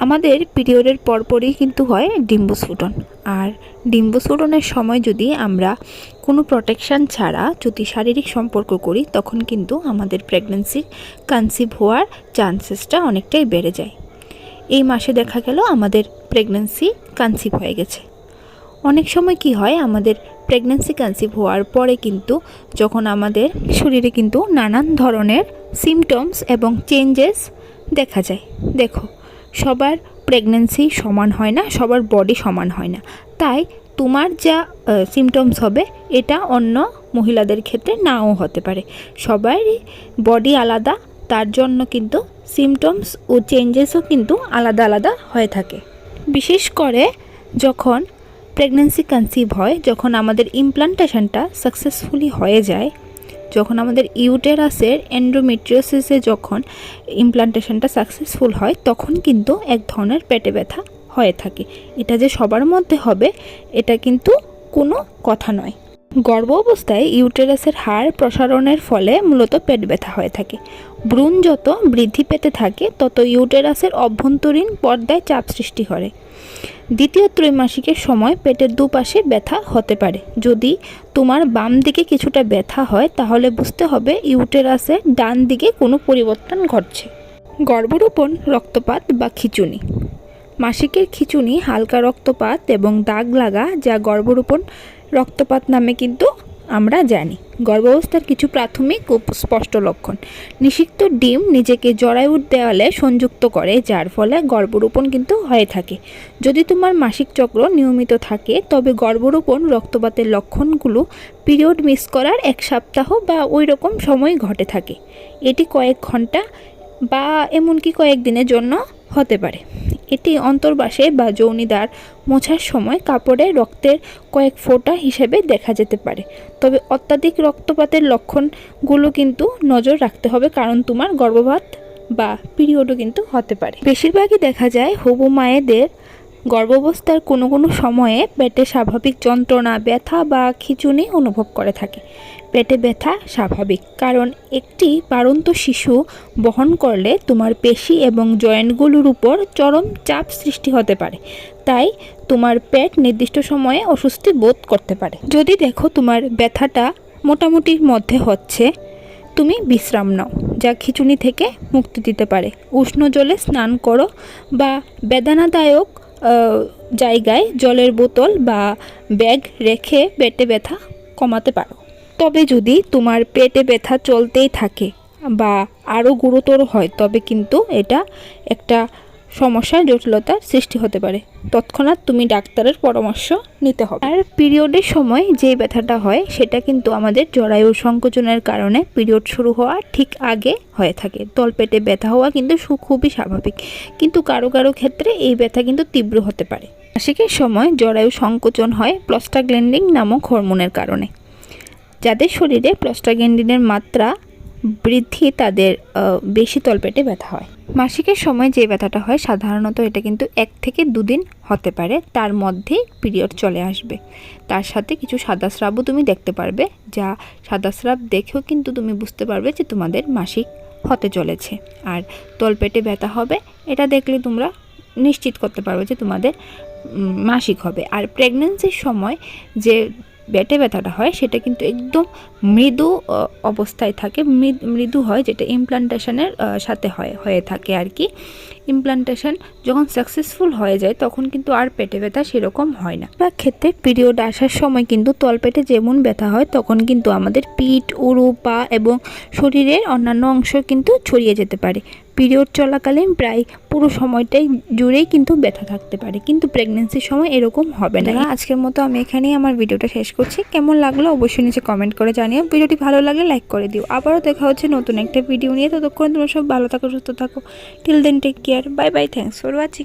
আমাদের পিরিয়ডের পরপরই কিন্তু হয় ডিম্বস্ফুটন আর ডিম্বস্ফুটনের সময় যদি আমরা কোনো প্রোটেকশান ছাড়া যদি শারীরিক সম্পর্ক করি, তখন কিন্তু আমাদের প্রেগনেন্সি কনসিভ হওয়ার চান্সেসটা অনেকটাই বেড়ে যায়। এই মাসে দেখা গেল আমাদের প্রেগনেন্সি কনসিভ হয়ে গেছে। অনেক সময় কি হয়, আমাদের প্রেগনেন্সি কনসিভ হওয়ার পরে কিন্তু যখন আমাদের শরীরে কিন্তু নানান ধরনের সিমটমস এবং চেঞ্জেস দেখা যায়। দেখো সবার প্রেগনেন্সি সমান হয় না, সবার বডি সমান হয় না। তাই তোমার যা সিমটমস হবে, এটা অন্য মহিলাদের ক্ষেত্রে নাও হতে পারে। সবারই বডি আলাদা, তার জন্য কিন্তু সিমটমস ও চেঞ্জেসও কিন্তু আলাদা আলাদা হয়ে থাকে। বিশেষ করে যখন প্রেগনেন্সি কনসিভ হয়, যখন আমাদের ইমপ্লান্টেশনটা সাকসেসফুলি হয়ে যায় যখন আমাদের ইউটেরাসের এন্ডোমেট্রিওসিসে যখন ইমপ্লান্টেশনটা সাকসেসফুল হয়, তখন কিন্তু এক ধরনের পেটে ব্যথা হয়ে থাকে। এটা যে সবার মধ্যে হবে, এটা কিন্তু কোনো কথা নয়। গর্ভ অবস্থায় ইউটেরাসের হাড় প্রসারণের ফলে মূলত পেট ব্যথা হয়ে থাকে। ভ্রূণ যত বৃদ্ধি পেতে থাকে, তত ইউটেরাসের অভ্যন্তরীণ পর্দায় চাপ সৃষ্টি করে। দ্বিতীয় ত্রৈমাসিকের সময় পেটের দুপাশে ব্যথা হতে পারে। যদি তোমার বাম দিকে কিছুটা ব্যথা হয়, তাহলে বুঝতে হবে ইউটেরাসে ডান দিকে কোনো পরিবর্তন ঘটছে। গর্ভরোপণ রক্তপাত বা খিচুনি। মাসিকের খিচুনি হালকা রক্তপাত এবং দাগ লাগা যা গর্ভরোপণ রক্তপাত নামে কিন্তু আমরা জানি। গর্ভাবস্থার কিছু প্রাথমিক ও স্পষ্ট লক্ষণ। নিষিক্ত ডিম নিজেকে জরায়ুর দেওয়ালে সংযুক্ত করে, যার ফলে গর্ভরোপণ কিন্তু হয়ে থাকে। যদি তোমার মাসিক চক্র নিয়মিত থাকে, তবে গর্ভরোপণ রক্তপাতের লক্ষণগুলো পিরিয়ড মিস করার এক সপ্তাহ বা ওই রকম সময় ঘটে থাকে। এটি কয়েক ঘণ্টা বা এমনকি কয়েকদিনের জন্য হতে পারে। এটি অন্তর্বাসে বা যৌনিদার মোছার সময় কাপড়ে রক্তের কয়েক ফোঁটা হিসেবে দেখা যেতে পারে। তবে অত্যাধিক রক্তপাতের লক্ষণগুলো কিন্তু নজর রাখতে হবে, কারণ তোমার গর্ভপাত বা পিরিয়ডও কিন্তু হতে পারে। বেশিরভাগই দেখা যায় হবু মায়েদের গর্ভাবস্থার কোনো কোনো সময়ে পেটে স্বাভাবিক যন্ত্রণা, ব্যথা বা খিচুনি অনুভব করে থাকে। পেটে ব্যথা স্বাভাবিক, কারণ একটি বাড়ন্ত শিশু বহন করলে তোমার পেশি এবং জয়েন্টগুলোর উপর চরম চাপ সৃষ্টি হতে পারে। তাই তোমার পেট নির্দিষ্ট সময়ে অস্বস্তি বোধ করতে পারে। যদি দেখো তোমার ব্যথাটা মোটামুটির মধ্যে হচ্ছে, তুমি বিশ্রাম নাও, যা খিচুনি থেকে মুক্তি দিতে পারে। উষ্ণ জলে স্নান করো বা বেদনাদায়ক জায়গায় জলের বোতল বা ব্যাগ রেখে পেটে ব্যথা কমাতে পারো। তবে যদি তোমার পেটে ব্যথা চলতেই থাকে বা আরও গুরুতর হয়, তবে কিন্তু এটা একটা সমস্যার জটিলতার সৃষ্টি হতে পারে। তৎক্ষণাৎ তুমি ডাক্তারের পরামর্শ নিতে হবে। আর পিরিয়ডের সময় যে ব্যথাটা হয়, সেটা কিন্তু আমাদের জরায়ু সংকোচনের কারণে পিরিয়ড শুরু হওয়ার ঠিক আগে হয়ে থাকে। তলপেটে ব্যথা হওয়া কিন্তু খুবই স্বাভাবিক। কিন্তু কারও কারও ক্ষেত্রে এই ব্যথা কিন্তু তীব্র হতে পারে। মাসিকের সময় জরায়ু সংকোচন হয় প্লস্টাগ্ল্যান্ডিং নামক হরমোনের কারণে। যাদের শরীরে প্রস্টাগ্যান্ডিনের মাত্রা বৃদ্ধি তাদের বেশি তলপেটে ব্যথা হয়। মাসিকের সময় যে ব্যথাটা হয়, সাধারণত এটা কিন্তু এক থেকে দুদিন হতে পারে। তার মধ্যেই পিরিয়ড চলে আসবে। তার সাথে কিছু সাদা স্রাবও তুমি দেখতে পারবে, যা সাদা স্রাব দেখেও কিন্তু তুমি বুঝতে পারবে যে তোমাদের মাসিক হতে চলেছে। আর তলপেটে ব্যথা হবে, এটা দেখলে তোমরা নিশ্চিত করতে পারবে যে তোমাদের মাসিক হবে। আর প্রেগনেন্সির সময় যে পেটে ব্যথাটা হয়, সেটা কিন্তু একদম মৃদু অবস্থায় থাকে। মৃদু হয়, যেটা ইমপ্লান্টেশনের সাথে হয়, হয়ে থাকে আর কি। ইমপ্লান্টেশন যখন সাকসেসফুল হয়ে যায়, তখন কিন্তু আর পেটে ব্যথা সেরকম হয় না। বা ক্ষেত্রে পিরিয়ড আসার সময় কিন্তু তলপেটে যেমন ব্যথা হয়, তখন কিন্তু আমাদের পিঠ উরু পা এবং শরীরের অন্যান্য অংশ কিন্তু ছড়িয়ে যেতে পারে। পিরিয়ড চলাকালীন প্রায় পুরো সময়টাই জুড়েই কিন্তু ব্যথা থাকতে পারে। কিন্তু প্রেগনেন্সির সময় এরকম হবে না। আজকের মতো আমি এখানেই আমার ভিডিওটা শেষ করছি। কেমন লাগল অবশ্যই নিচে কমেন্ট করে জানিও। ভিডিওটি ভালো লাগলে লাইক করে দিও। আবারও দেখা হচ্ছে নতুন একটা ভিডিও নিয়ে। ততক্ষণ তোমরা সব ভালো থাকো, সুস্থ থাকো। Till then take care bye bye thanks for watching